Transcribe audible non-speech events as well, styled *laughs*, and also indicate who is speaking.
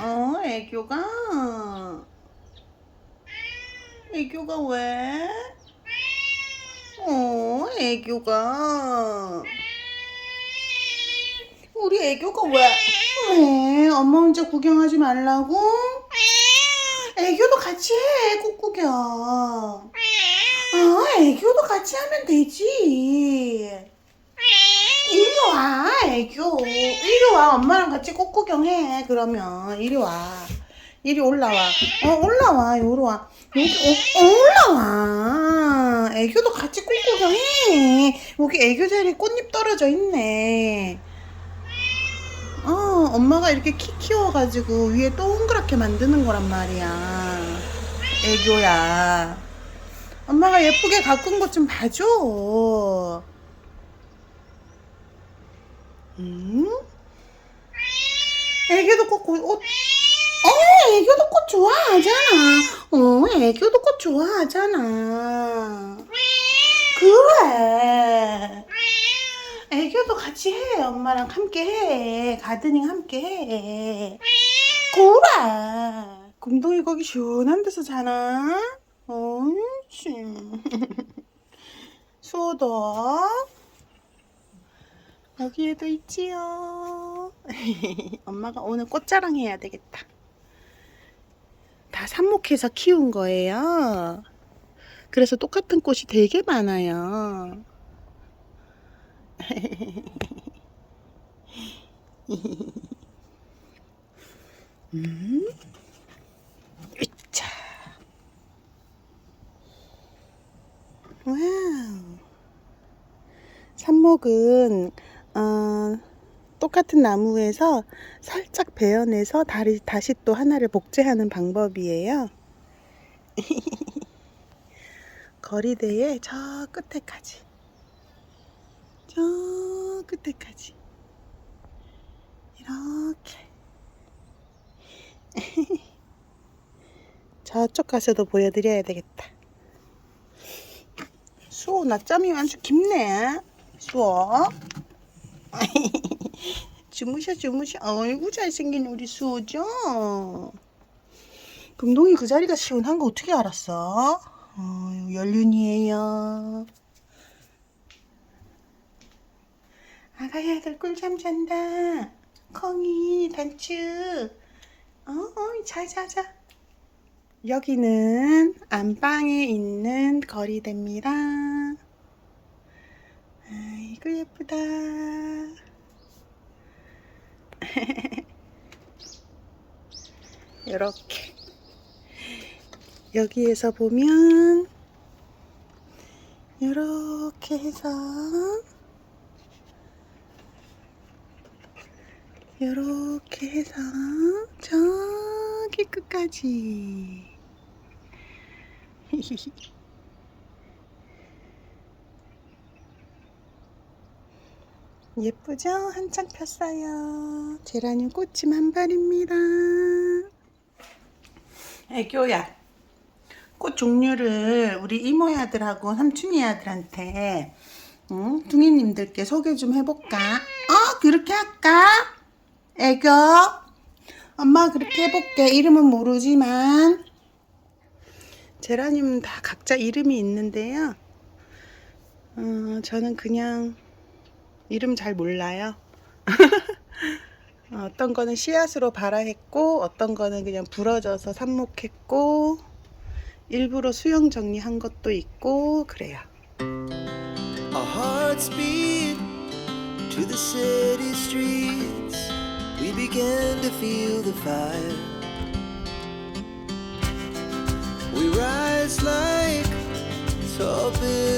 Speaker 1: 어, 애교가. 애교가 왜? 어, 애교가. 우리 애교가 왜? 왜? 엄마 혼자 구경하지 말라고? 애교도 같이 해, 꽃구경. 어, 애교도 같이 하면 되지. 이리 와, 애교. 이리 와, 엄마랑 같이 꽃구경해. 그러면 이리 와. 이리 올라와. 어, 올라와, 요리 와. 여기 어, 어, 올라와. 애교도 같이 꽃구경해. 여기 애교 자리에 꽃잎 떨어져 있네. 어, 엄마가 이렇게 키 키워가지고 위에 동그랗게 만드는 거란 말이야. 애교야. 엄마가 예쁘게 가꾼 것 좀 봐줘. 음? 애교도 꽃, 꽃, 옷. 어, 애교도 꽃 좋아하잖아. 어, 애교도 꽃 좋아하잖아. 그래. 애교도 같이 해. 엄마랑 함께 해. 가드닝 함께 해. 그래. 금동이 거기 시원한 데서 자나? 옳지. *laughs* 수호도 여기에도 있지요. *laughs* 엄마가 오늘 꽃자랑 해야 되겠다. 다 삽목해서 키운 거예요. 그래서 똑같은 꽃이 되게 많아요. *laughs* 음? 으차. 와우. 삽목은 어, 똑같은 나무에서 살짝 베어내서 다리, 다시 또 하나를 복제하는 방법이에요. *laughs* 거리대의 저 끝에까지. 저 끝에까지. 이렇게. *laughs* 저쪽 가서도 보여드려야 되겠다. 수호 낮잠이 아주 깊네. 수호. *laughs* 주무셔 주무셔. 어이구 잘생긴 우리 수호죠. 금동이 그 자리가 시원한 거 어떻게 알았어? 어, 연륜이에요. 아가야들 꿀잠 잔다. 콩이 단추. 어, 어, 자자자. 여기는 안방에 있는 거리대입니다. 아이고 예쁘다. *laughs* 이렇게. 여기에서 보면 이렇게 해서 이렇게 해서 저기 끝까지 *laughs* 예쁘죠? 한창 폈어요. 제라늄 꽃이 만발입니다. 애교야. 꽃 종류를 우리 이모의 아들하고 삼촌이 아들한테 응? 둥이님들께 소개 좀 해볼까? 어? 그렇게 할까? 애교? 엄마 그렇게 해볼게. 이름은 모르지만 제라늄은 다 각자 이름이 있는데요. 어, 저는 그냥 이름 잘 몰라요. 어, 어떤 거는 씨앗으로 발화했고 어떤 거는 그냥 부러져서 삽목했고 일부러 수영 정리한 것도 있고 그래요.
Speaker 2: Our hearts beat to the city streets. We began to feel the fire. We rise like tall buildings